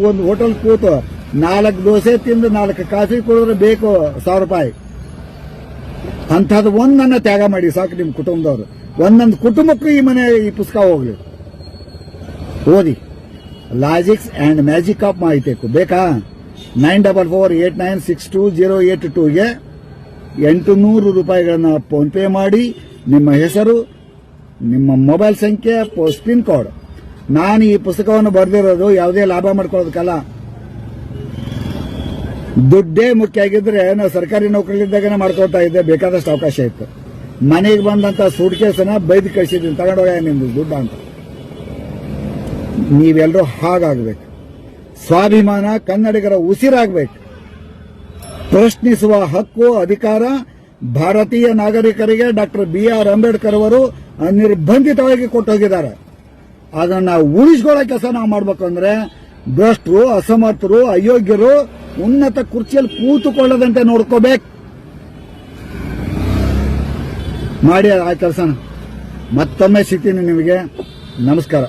ಒಂದು ಹೋಟೆಲ್ ಕೂತು ನಾಲ್ಕು ದೋಸೆ ತಿಂದು ನಾಲ್ಕು ಕಾಫಿ ಕುಡಿದ್ರೆ ಬೇಕು ಸಾವಿರ ರೂಪಾಯಿ. ಅಂಥದ್ದು ಒಂದನ್ನ ತ್ಯಾಗ ಮಾಡಿ ಸಾಕು ನಿಮ್ಮ ಕುಟುಂಬದವರು. ಒಂದೊಂದು ಕುಟುಂಬಕ್ಕೂ ಈ ಮನೆ ಈ ಪುಸ್ತಕ ಹೋಗ್ಲಿ. ಓದಿ. ಲಾಜಿಕ್ಸ್ ಅಂಡ್ ಮ್ಯಾಜಿಕ್ ಆಫ್ ಮಾಹಿತಿ ಬೇಕಾ? Nine double four eight nine six two zero eight ಟೂಗೆ ಎಂಟು ನೂರು ರೂಪಾಯಿಗಳನ್ನ ಫೋನ್ ಪೇ ಮಾಡಿ ನಿಮ್ಮ ಹೆಸರು, ನಿಮ್ಮ ಮೊಬೈಲ್ ಸಂಖ್ಯೆ ಪಿನ್ ಕೋಡ್ ನಾನು ಈ ಪುಸ್ತಕವನ್ನು ಬರೆದಿರೋದು ಯಾವುದೇ ಲಾಭ ಮಾಡ್ಕೊಳ್ಳೋದಕ್ಕಲ್ಲ. ದುಡ್ಡೇ ಮುಖ್ಯ ಆಗಿದ್ರೆ ನಾವು ಸರ್ಕಾರಿ ನೌಕರಿಲಿದ್ದಾಗನೇ ಮಾಡ್ಕೊಳ್ತಾ ಇದ್ದೆ, ಬೇಕಾದಷ್ಟು ಅವಕಾಶ ಇತ್ತು. ಮನೆಗೆ ಬಂದಂತ ಸೂಟ್ ಕೇಸನ್ನ ಬೈದು ಕಳಿಸಿದ್ದೀನಿ ತಗೊಂಡೋಗ ನಿಮ್ದು ದುಡ್ಡು ಅಂತ. ನೀವೆಲ್ಲರೂ ಹಾಗಾಗಬೇಕು. ಸ್ವಾಭಿಮಾನ, ಕನ್ನಡಿಗರ ಉಸಿರಾಗಬೇಕು. ಪ್ರಶ್ನಿಸುವ ಹಕ್ಕು, ಅಧಿಕಾರ ಭಾರತೀಯ ನಾಗರಿಕರಿಗೆ ಡಾಕ್ಟರ್ ಬಿ ಆರ್ ಅಂಬೇಡ್ಕರ್ ಅವರು ನಿರ್ಬಂಧಿತವಾಗಿ ಕೊಟ್ಟು ಹೋಗಿದ್ದಾರೆ ಅದನ್ನ ಉಳಿಸ್ಕೊಳ್ಳೋ ಕೆಲಸ ನಾವು ಮಾಡ್ಬೇಕು ಅಂದ್ರೆ ಭ್ರಷ್ಟರು, ಅಸಮರ್ಥರು, ಅಯೋಗ್ಯರು ಉನ್ನತ ಕುರ್ಚಿಯಲ್ಲಿ ಕೂತುಕೊಳ್ಳದಂತೆ ನೋಡ್ಕೋಬೇಕು. ಮಾಡಿ ಆ ಕೆಲಸನ. ಮತ್ತೊಮ್ಮೆ ಸಿಗ್ತೀನಿ ನಿಮಗೆ. ನಮಸ್ಕಾರ.